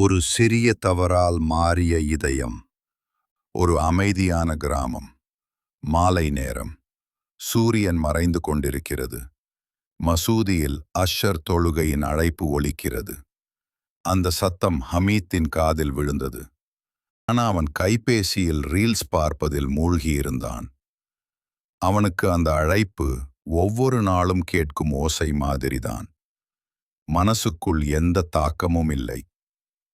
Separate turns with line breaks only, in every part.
ஒரு சிறிய தவறால் மாறிய இதயம் ஒரு அமைதியான கிராமம் மாலை நேரம் சூரியன் மறைந்து கொண்டிருக்கிறது மசூதியில் அஷர் தொழுகையின் அழைப்பு ஒலிக்கிறது. அந்த சத்தம் ஹமீத்தின் காதில் விழுந்தது. ஆனால் அவன் கைபேசியில் ரீல்ஸ் பார்ப்பதில் மூழ்கியிருந்தான். அவனுக்கு அந்த அழைப்பு ஒவ்வொரு நாளும் கேட்கும் ஓசை மாதிரிதான். மனசுக்குள் எந்த தாக்கமும் இல்லை.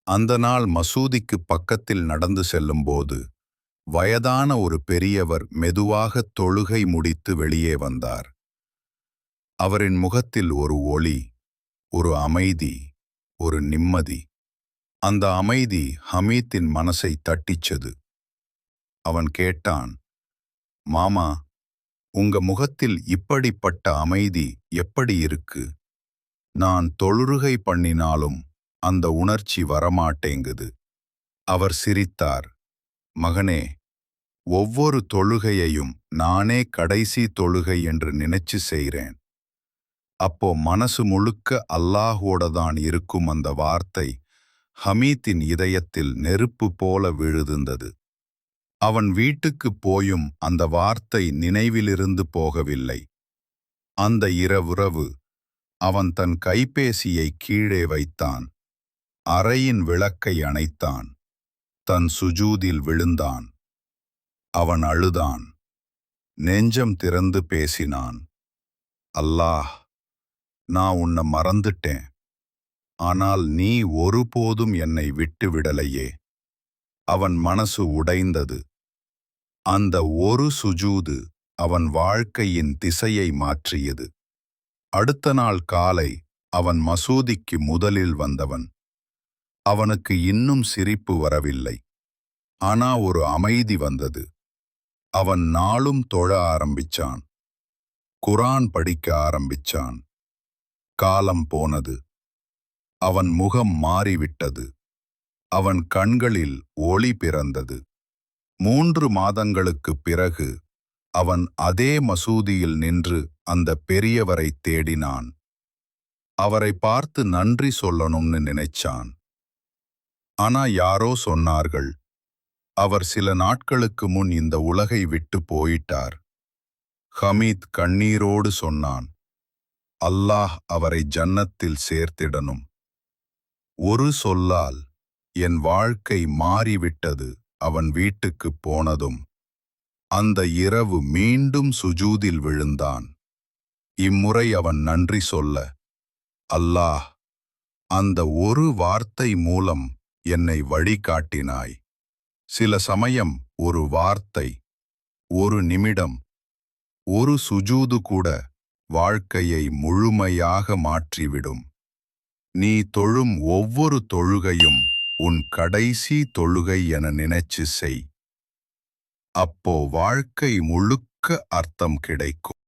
அந்த நாள் மசூதிக்கு பக்கத்தில் நடந்து செல்லும்போது வயதான ஒரு பெரியவர் மெதுவாக தொழுகை முடித்து வெளியே வந்தார். அவரின் முகத்தில் ஒரு ஒளி ஒரு அமைதி ஒரு நிம்மதி. அந்த அமைதி ஹமீத்தின் மனசை தட்டிச்சது. அவன் கேட்டான் மாமா உங்க முகத்தில் இப்படிப்பட்ட அமைதி எப்படி இருக்கு? நான் தொழுகை பண்ணினாலும் அந்த உணர்ச்சி வரமாட்டேங்குது. அவர் சிரித்தார். மகனே ஒவ்வொரு தொழுகையையும் நானே கடைசி தொழுகை என்று நினைச்சு செய்கிறேன் அப்போ மனசு முழுக்க அல்லாஹோட தான் இருக்கும் அந்த வார்த்தை ஹமீத்தின் இதயத்தில் நெருப்பு போல விழுதுந்தது. அவன் வீட்டுக்குப் போயும் அந்த வார்த்தை நினைவிலிருந்து போகவில்லை. அந்த இரவுறவு அவன் தன் கைபேசியை கீழே வைத்தான். அறையின் விளக்கை அணைத்தான். தன் சுஜூதில் விழுந்தான். அவன் அழுதான். நெஞ்சம் திறந்து பேசினான். அல்லாஹ் நான் உன்னை மறந்துட்டேன். ஆனால் நீ ஒருபோதும் என்னை விட்டு விடலையே. அவன் மனசு உடைந்தது. அந்த ஒரு சுஜூது அவன் வாழ்க்கையின் திசையை மாற்றியது. அடுத்த நாள் காலை அவன் மசூதிக்கு முதலில் வந்தவன். அவனுக்கு இன்னும் சிரிப்பு வரவில்லை. ஆனா ஒரு அமைதி வந்தது. அவன் நாளும் தொழ ஆரம்பிச்சான். குரான் படிக்க ஆரம்பிச்சான். காலம் போனது. அவன் முகம் மாறிவிட்டது. அவன் கண்களில் ஒளி பிறந்தது. மூன்று மாதங்களுக்குப் பிறகு அவன் அதே மசூதியில் நின்று அந்த பெரியவரை தேடினான். அவரை பார்த்து நன்றி சொல்லணும்னு நினைச்சான். ஆனா யாரோ சொன்னார்கள் அவர் சில நாட்களுக்கு முன் இந்த உலகை விட்டு போயிட்டார். ஹமீத் கண்ணீரோடு சொன்னான் அல்லாஹ் அவரை ஜன்னத்தில் சேர்த்திடணும். ஒரு சொல்லால் என் வாழ்க்கை மாறிவிட்டது அவன் வீட்டுக்குப் போனதும் அந்த இரவு மீண்டும் சுஜூதில் விழுந்தான். இம்முறை அவன் நன்றி சொல்ல அல்லாஹ் அந்த ஒரு வார்த்தை மூலம் என்னை வழிகாட்டினாய். சில சமயம் ஒரு வார்த்தை ஒரு நிமிடம் ஒரு சுஜூது கூட வாழ்க்கையை முழுமையாக மாற்றிவிடும். நீ தொழும் ஒவ்வொரு தொழுகையும் உன் கடைசி தொழுகை என நினைச்சு செய். அப்போ வாழ்க்கை முழுக்க அர்த்தம் கிடைக்கும்.